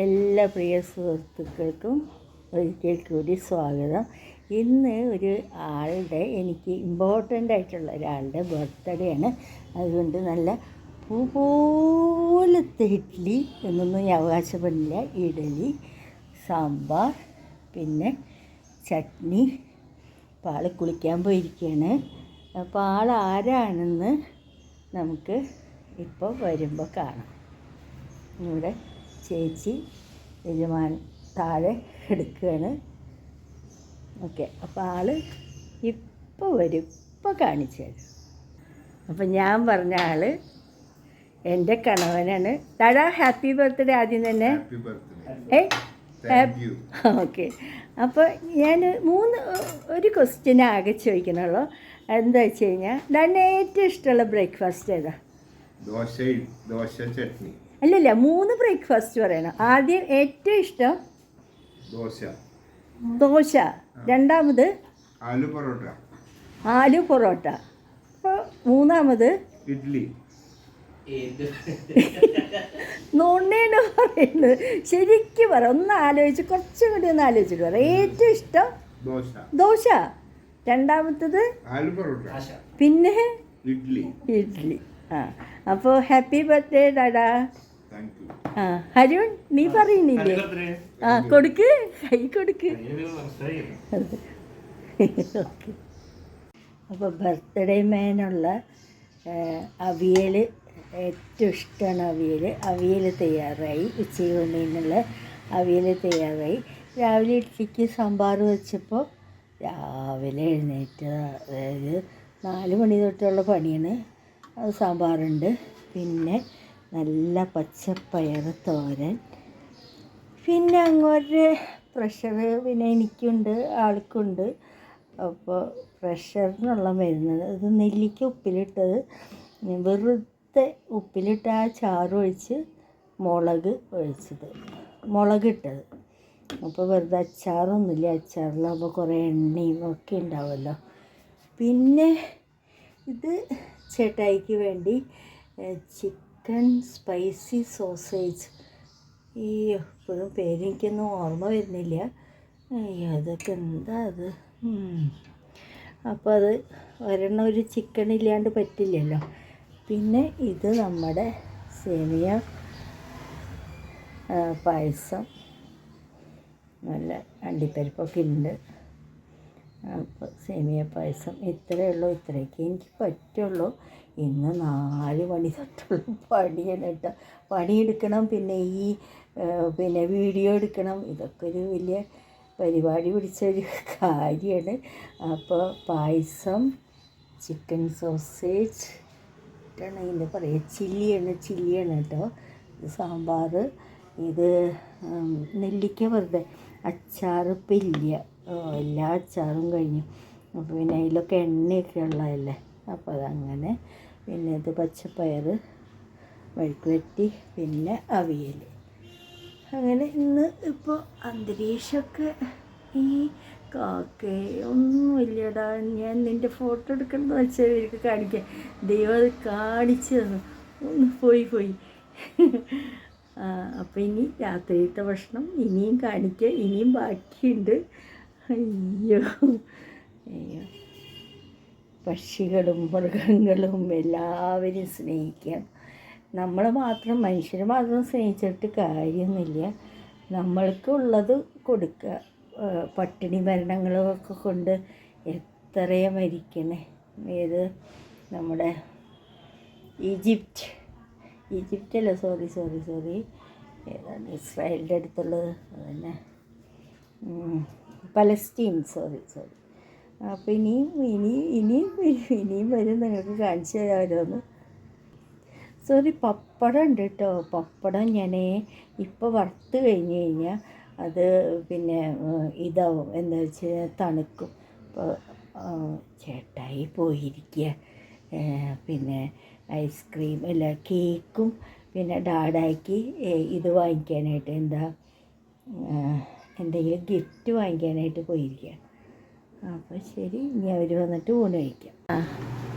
എല്ലാ പ്രിയ സുഹൃത്തുക്കൾക്കും ഒരിക്കൽ കൂടി സ്വാഗതം. ഇന്ന് ഒരു ആളുടെ എനിക്ക് ഇമ്പോർട്ടന്റ് ആയിട്ടുള്ള ഒരാളുടെ ബർത്ത്ഡേ ആണ്. അതുകൊണ്ട് നല്ല പൂ പോലത്തെ ഇഡ്ഡലി എന്നൊന്നും ഞാൻ അവകാശപ്പെടില്ല. ഇഡലി സാമ്പാർ പിന്നെ ചട്നി. അപ്പോൾ ആൾ കുളിക്കാൻ പോയിരിക്കുകയാണ് അപ്പോൾ ആൾ ആരാണെന്ന് നമുക്ക് ഇപ്പോൾ വരുമ്പോൾ കാണാം. ഇവിടെ ചേച്ചി യജമാൻ താഴെ എടുക്കുകയാണ്. ഓക്കെ അപ്പോൾ ആൾ ഇപ്പോൾ വരും. ഇപ്പോൾ കാണിച്ചു തരും. അപ്പം ഞാൻ പറഞ്ഞ ആൾ എന്റെ കണവനാണ്. താഴെ ഹാപ്പി ബർത്ത്ഡേ ആദ്യം തന്നെ. ഏ? ഓക്കെ. അപ്പോൾ ഞാൻ മൂന്ന് ഒരു ക്വസ്റ്റ്യൻ ആകെ ചോദിക്കണുള്ളൂ. എന്താ വെച്ച് കഴിഞ്ഞാൽ ഡാൻ ഏറ്റവും ഇഷ്ടമുള്ള ബ്രേക്ക്ഫാസ്റ്റ് ഏതാ? ദോശ ദോശ ചട്നി. അല്ലല്ല മൂന്ന് ബ്രേക്ക്ഫാസ്റ്റ് പറയണം. ആദ്യം ഏറ്റവും ഇഷ്ടം ദോശ. ദോശ. രണ്ടാമത് ആലു പൊറോട്ട. ആലു പൊറോട്ട. അപ്പോൾ മൂന്നാമത് ഇഡ്ഡലി നുണ്ണേണ് പറയുന്നത്. ശരിക്കും പറ. ഒന്ന് ആലോചിച്ച് കുറച്ചും കൂടി ഒന്ന് ആലോചിച്ചിട്ട് പറ. ഏറ്റവും ഇഷ്ടം ദോശ. ദോശ. രണ്ടാമത്തത് ആലു പൊറോട്ട. പിന്നെ ഇഡ്ഡലി ഇഡ്ഡലി ആ. അപ്പോൾ ഹാപ്പി ബർത്ത്ഡേ ഡാഡാ. ഹരുൺ നീ പറയുന്നില്ലേ? ആ കൊടുക്ക് കൈ കൊടുക്ക്. ഓക്കെ. അപ്പോൾ ബർത്ത്ഡേ മേനുള്ള അവിയൽ ഏറ്റവും ഇഷ്ടമാണ് അവിയൽ അവിയൽ തയ്യാറായി ഉച്ചയൂണിനുള്ള അവിയൽ തയ്യാറായി. രാവിലെ ഇഡ്ഡലിക്ക് സാമ്പാർ വെച്ചപ്പോൾ രാവിലെ എഴുന്നേറ്റ് അതായത് നാല് മണി തൊട്ടുള്ള പണിയാണ്. അത് സാമ്പാറുണ്ട്. പിന്നെ നല്ല പച്ചപ്പയർ തോരൻ. പിന്നെ അങ്ങോട്ട് പ്രഷർ പിന്നെ എനിക്കുണ്ട് ആൾക്കുണ്ട്. അപ്പോൾ പ്രഷറിനുള്ള മരുന്ന് അത് നെല്ലിക്ക ഉപ്പിലിട്ടത്. വെറുതെ ഉപ്പിലിട്ട് ആ ചാറൊഴിച്ച് മുളക് ഒഴിച്ചത്. മുളകിട്ടത്. അപ്പോൾ വെറുതെ അച്ചാറൊന്നുമില്ല. അച്ചാറിലാകുമ്പോൾ കുറേ എണ്ണയും ഒക്കെ ഉണ്ടാവുമല്ലോ. പിന്നെ ഇത് ചേട്ടായിക്ക് വേണ്ടി ചിക്കൻ സ്പൈസി സോസേജ് ഈ ഇപ്പോഴും പേരെനിക്കൊന്നും ഓർമ്മ വരുന്നില്ല. അതൊക്കെ എന്താ അത്? അപ്പോൾ അത് ഒരെണ്ണം ഒരു ചിക്കൻ ഇല്ലാണ്ട് പറ്റില്ലല്ലോ. പിന്നെ ഇത് നമ്മുടെ സേമിയ പായസം. നല്ല അണ്ടിപ്പരിപ്പൊക്കെ ഉണ്ട് അപ്പോൾ സേമിയ പായസം ഇത്രയേ ഉള്ളൂ. ഇത്രയൊക്കെ എനിക്ക് പറ്റുള്ളൂ. ഇന്ന് നാല് മണി തൊട്ടുള്ള പണിയാണ് കേട്ടോ. പണിയെടുക്കണം പിന്നെ ഈ പിന്നെ വീഡിയോ എടുക്കണം. ഇതൊക്കെ ഒരു വലിയ പരിപാടി പിടിച്ചൊരു കാര്യമാണ്. അപ്പോൾ പായസം ചിക്കൻ സോസേജ് ഇട്ടാണ് അതിന്റെ പറയുക. ചില്ലിയാണ് ചില്ലിയാണ് കേട്ടോ. സാമ്പാർ ഇത് നെല്ലിക്ക വെറുതെ. അച്ചാർ ഓ, എല്ലാ അച്ചാറും കഴിഞ്ഞു. അപ്പോൾ പിന്നെ അതിലൊക്കെ എണ്ണയൊക്കെ ഉള്ളതല്ലേ? അപ്പോൾ അതങ്ങനെ പിന്നെ ഇത് പച്ചപ്പയർ മെഴുക്ക് വരട്ടി പിന്നെ അവിയൽ അങ്ങനെ ഇന്ന് ഇപ്പോൾ അന്തരീക്ഷമൊക്കെ ഈ കാക്കയൊന്നുമില്ലടാ ഞാൻ നിന്റെ ഫോട്ടോ എടുക്കണമെന്ന് വെച്ചാൽ ഇവർക്ക് കാണിക്കാൻ ദൈവം അത് കാണിച്ചു തന്നു. ഒന്ന് പോയി പോയി. അപ്പോൾ ഇനി രാത്രിയിലത്തെ ഭക്ഷണം ഇനിയും കാണിക്കുക ഇനിയും ബാക്കിയുണ്ട്. അയ്യോ. അയ്യോ. പക്ഷികളും മൃഗങ്ങളും എല്ലാവരും സ്നേഹിക്കാം. നമ്മൾ മാത്രം മനുഷ്യർ മാത്രം സ്നേഹിച്ചിട്ട് കാര്യമൊന്നുമില്ല നമ്മൾക്കുള്ളത് കൊടുക്കുക. പട്ടിണി മരണങ്ങളൊക്കെ കൊണ്ട് എത്രയും മരിക്കണേ. ഏത് നമ്മുടെ ഈജിപ്റ്റ്. ഈജിപ്റ്റ് അല്ല സോറി സോറി സോറി. ഏതാണ് ഇസ്രായേലിന്റെ അടുത്തുള്ളത്? അതന്നെ. ഉം, പലസ്തീൻ സോറി സോറി. അപ്പോൾ ഇനിയും ഇനി ഇനിയും ഇനിയും വരും നിങ്ങൾക്ക് കാണിച്ചു തരാമല്ലോന്ന് സോറി പപ്പടം ഉണ്ട് കേട്ടോ പപ്പടം ഞാൻ ഇപ്പോൾ വറുത്ത് കഴിഞ്ഞ് കഴിഞ്ഞാൽ അത് പിന്നെ ഇതാവും. എന്താ വെച്ചാൽ തണുക്കും. ഇപ്പോൾ ചേട്ടായി പോയിരിക്കുക പിന്നെ ഐസ്ക്രീം അല്ല കേക്കും. പിന്നെ ഡാഡായ്ക്ക് ഇത് വാങ്ങിക്കാനായിട്ട് എന്താ എന്തെങ്കിലും ഗിഫ്റ്റ് വാങ്ങിക്കാനായിട്ട് പോയിരിക്കുക അപ്പോൾ ശരി ഇനി അവർ വന്നിട്ട് ഊണ് കഴിക്കാം. ആ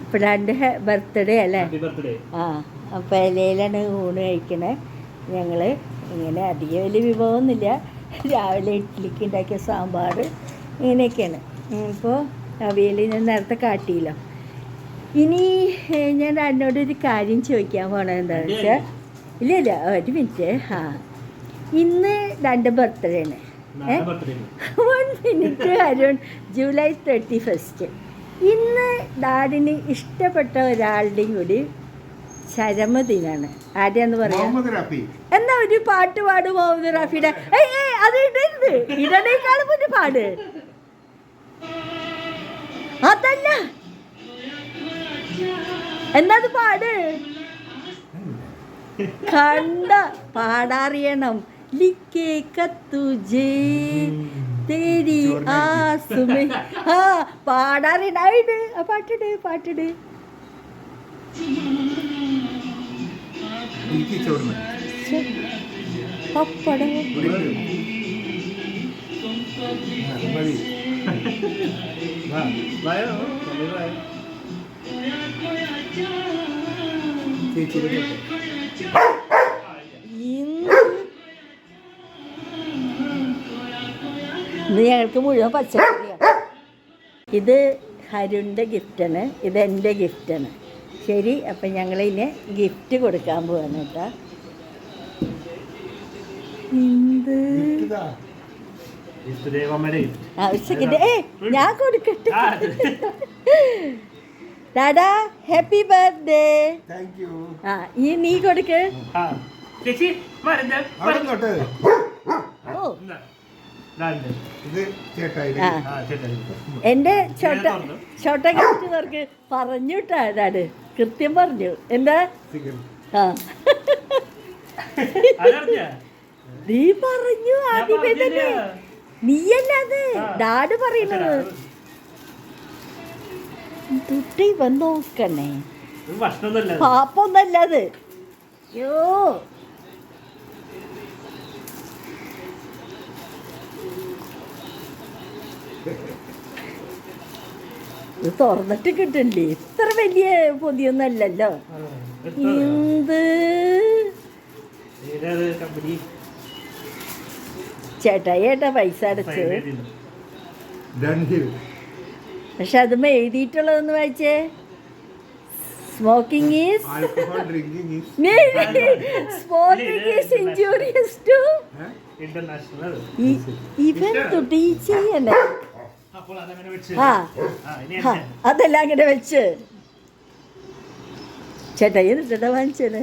ഇപ്പോൾ രണ്ട് ബർത്ത്ഡേ അല്ലേ? ആ അപ്പോൾ ഇലയിലാണ് ഊണ് കഴിക്കണേ. ഞങ്ങൾ ഇങ്ങനെ അധികം വലിയ വിഭവമൊന്നുമില്ല. രാവിലെ ഇഡ്ഡലിക്ക് ഉണ്ടാക്കിയ സാമ്പാർ ഇങ്ങനെയൊക്കെയാണ്. ഇപ്പോൾ അവിയൽ ഞാൻ നേരത്തെ കാട്ടിയില്ല. ഇനി ഞാൻ അന്നോടൊരു കാര്യം ചോദിക്കാൻ പോണത് എന്താണെന്ന് വെച്ചാൽ ഇല്ല ഇല്ല ഒരു മിനിറ്റ്. ആ ഇന്ന് രണ്ട് ബർത്ത്ഡേ ആണ്. One minute Arun. July thirty first ഇന്ന് ഡാഡിന് ഇഷ്ടപ്പെട്ട ഒരാളുടെയും കൂടി ചരമദിനാണ് ആരെയാന്ന് പറയാം? മുഹമ്മദ് റഫി. എന്നാ ഒരു പാട്ട് പാടു മുഹമ്മദ് റാഫിയുടെ? ഏയ് ഏയ് അത് ഇടരുത്. ഇടണേക്കാളും മുന്നേ പാട്. അതല്ല. എന്നാ അത് പാട്? കണ്ട പാടറിയണം. ലിക്കേ കത്തുജേ തേരി ആസുമേ ആ പാടാറിയണ ആ, ഇട് ആ പാട്ടിട് പാട്ടിട് എനിക്ക് ചോർന്ന് ശ്ശെ, ഇന്ന് ഞങ്ങൾക്ക് മുഴുവൻ പച്ചക്കറിയാണ്. ഇത് ഹരുണിന്റെ ഗിഫ്റ്റാണ്. ഇത് എന്റെ ഗിഫ്റ്റാണ്. ശരി അപ്പം ഞങ്ങൾ ഇതിന് ഗിഫ്റ്റ് കൊടുക്കാൻ പോവാണ് കേട്ടോ. ഞാൻ കൊടുക്കട്ടെ. ഡാഡാ ഹാപ്പി ബർത്ത്ഡേ. ആ ഈ നീ കൊടുക്ക്. ഓ. എന്റെ ചോട്ട ഞാൻ തുറന്നു. ചോട്ട ഗിഫ്റ്റ് പറഞ്ഞു ഡാഡ് കൃത്യം പറഞ്ഞു. എന്താ? ആ. നീ പറഞ്ഞു ആദ്യമേ തന്നെ. നീയല്ല അത്? ആ. ഡാഡ് പറയുന്നത്. തുട്ടി വന്ന് നോക്കണേ പാപ്പൊന്നല്ല അത്. യോ ഇത് തുറന്നിട്ട് കിട്ടണ്ടേ? ഇത്ര വലിയ പൊതിയൊന്നും അല്ലല്ലോ. എന്ത്? ചേട്ടായി ഏട്ടാ പൈസ അടച്ച്. പക്ഷെ അത് എഴുതിയിട്ടുള്ളതെന്ന് വായിച്ചേ. Smoking is smoking is injurious to international ഇവൻ ടു ചെയ്യണേ. അതങ്ങനെ വെച്ച് ആ. അതെല്ലാം അങ്ങനെ വെച്ച്. ചേട്ടായി എന്നിട്ടാ വാങ്ങിച്ചത്?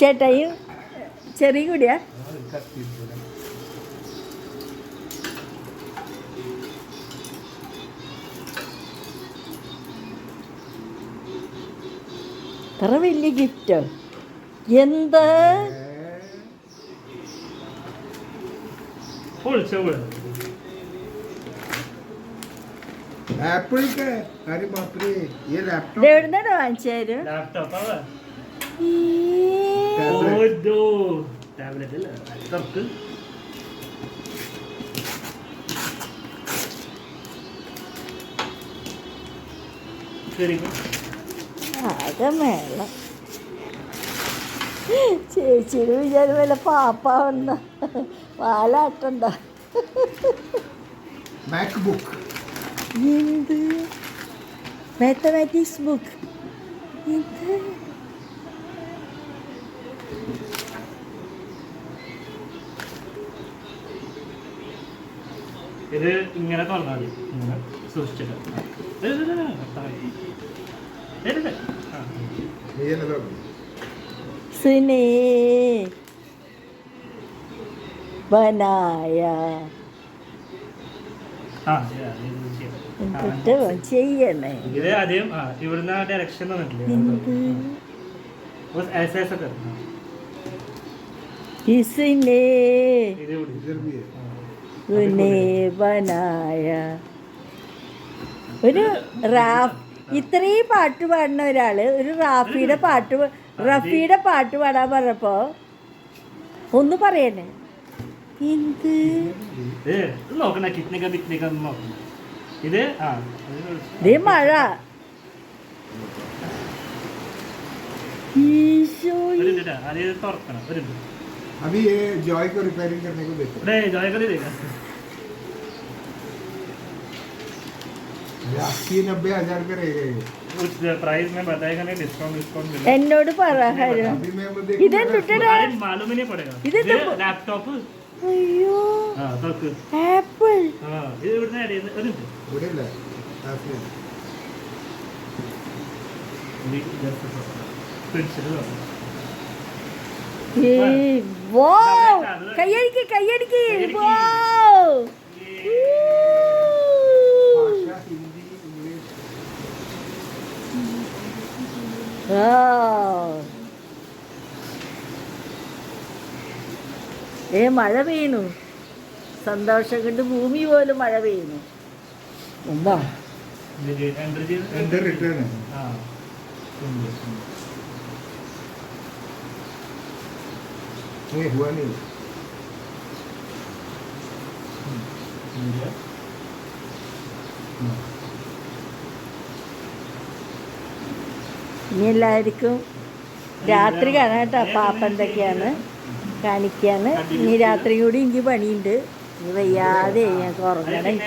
ചേട്ടായി ചെറിയ കൂടിയാ? അത്ര വലിയ ഗിഫ്റ്റോ? എന്ത്? പൊളിച്ചോൾ ആപ്പിളൊക്കെ കാര്യം മാത്രമേ ഈ ലാപ്ടോപ്പ് ചേച്ചിയുടെ വിചാരം വല്ല പാപ്പാവുന്ന വാലാട്ടണ്ട. ബുക്ക് എന്ത്? മാത്തമാറ്റിക്സ് ബുക്ക് എന്ത്? ഇത് ഇങ്ങനെ തുറന്നാൽ മതി. ഇങ്ങനെ സൂക്ഷിച്ചിട്ട്. സുനേ. ബനായ ആ, ഇത് ഇത് ചെയ്യാം. ആ. എന്തിട്ട് ചെയ്യണേ ഇത് ആദ്യം ആ ഇവിടുന്ന് ആ ഡയറക്ഷൻ തന്നിട്ടില്ലേ എന്ത് ബസ് ऐसे ऐसे करना കിസിനെ ഇത് ഇവിടെ इधर भी है സുനേ ബനായ ഒരു റാഫ് ഇത്രയും പാട്ട് പാടുന്ന ഒരാള് ഒരു റാഫിയുടെ പാട്ട് പ- റഫിയുടെ പാട്ട് പാടാൻ പറഞ്ഞപ്പോ ഒന്ന് പറയണേ എന്ത് ഇത് നോക്കണ കിഡ്നിക്ക ബിക്നിക്ക നോക്കണം ഇത് ആ ഇത് ദേ മഴ ഈശോ ഒരു മിനിറ്റ് ട്ടാ, ആദ്യം ഇത് തുറക്കണം ഒരു മിനിറ്റ് अभी ये जॉय को रिपेयरिंग करने को देते ഇവിടെ ജോയ കറി തേക്കാം हैं अस्सी नब्बे हजार का रहेगा ये कुछ प्राइस में बताएगा नहीं डिस्काउंट डिस्काउंट मिलेगा എന്നോട് പറ ഹരു अभी मैं वो देख ഇതെന്തുട്ടടാ अरे मालूम ही नहीं पड़ेगा ഇതെന്താ ये പ- लैपटॉप അയ്യോ. ആപ്പിൾ. കയ്യടിക്ക് കയ്യടിക്ക്. Oh. ഏ മഴ പെയ്യണു സന്തോഷം കണ്ട് ഭൂമി പോലും മഴ പെയ്യുന്നു. ഇനി എല്ലാവർക്കും രാത്രി കാണാം പാപ്പ എന്തൊക്കെയാണ്? കാണിക്കാന്ന്. ഇനി രാത്രി കൂടി എനിക്ക് പണിയുണ്ട്. ഇനി വയ്യാതെ ഞാൻ ഉറങ്ങണം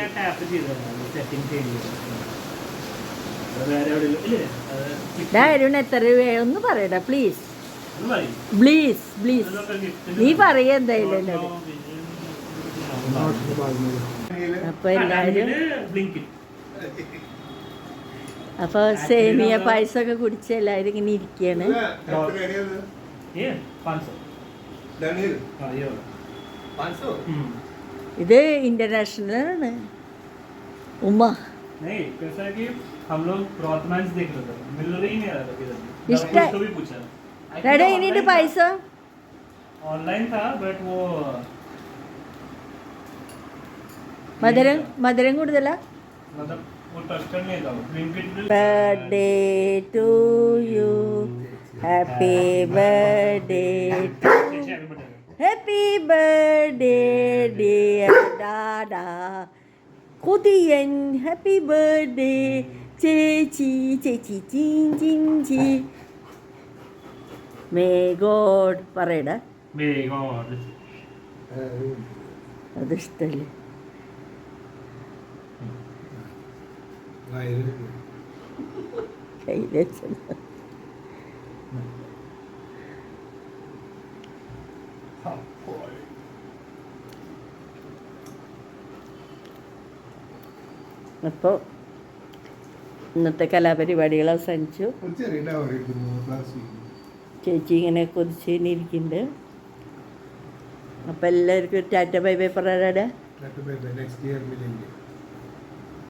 ഡാ അരുൺ എത്ര രൂപയൊന്ന് പറയടാ പ്ലീസ് പ്ലീസ് പ്ലീസ് നീ പറയ എന്തായാലും അപ്പൊ എല്ലാരും അപ്പൊ സേമിയ പായസമൊക്കെ കുടിച്ച് എല്ലാവരും ഇങ്ങനെ ഇരിക്കാണ്. ये पाँच सौ डनिल हाँ ये वाला पाँच सौ हम्म ഇത് ഇന്റർനാഷണലാണ് ഉമ്മ नहीं कैसा है कि हम लोग ब्रॉडमैन्स देख रहे थे मिल रही नहीं रहा था किधर भी। इस मैंने टाइ- उसको भी पूछा എടാ ഇനിയിട്ട് പൈസ ऑनलाइन था बट वो മധുരം മധുരം കൂടുതലാ मतलब वो टस्टर नहीं था Blinkit birthday to you happy birthday Happy birthday, dear Dada. Kotiyen, happy birthday. Chechi, chechi, chin, chin, chi. May God, പറയട മേ ഗോഡ് അത് ഇഷ്ടല്ലേ കൈലേശം അപ്പോ ഇന്നത്തെ കലാപരിപാടികൾ അവസാനിച്ചു. ചേച്ചി ഇങ്ങനെ കൊതിച്ച് തന്നെ ഇരിക്കുന്നുണ്ട്. അപ്പൊ എല്ലാവർക്കും ടാറ്റ ബൈ ബൈ പറയാടാ ടാറ്റ ബൈ നെക്സ്റ്റ് ഇയർ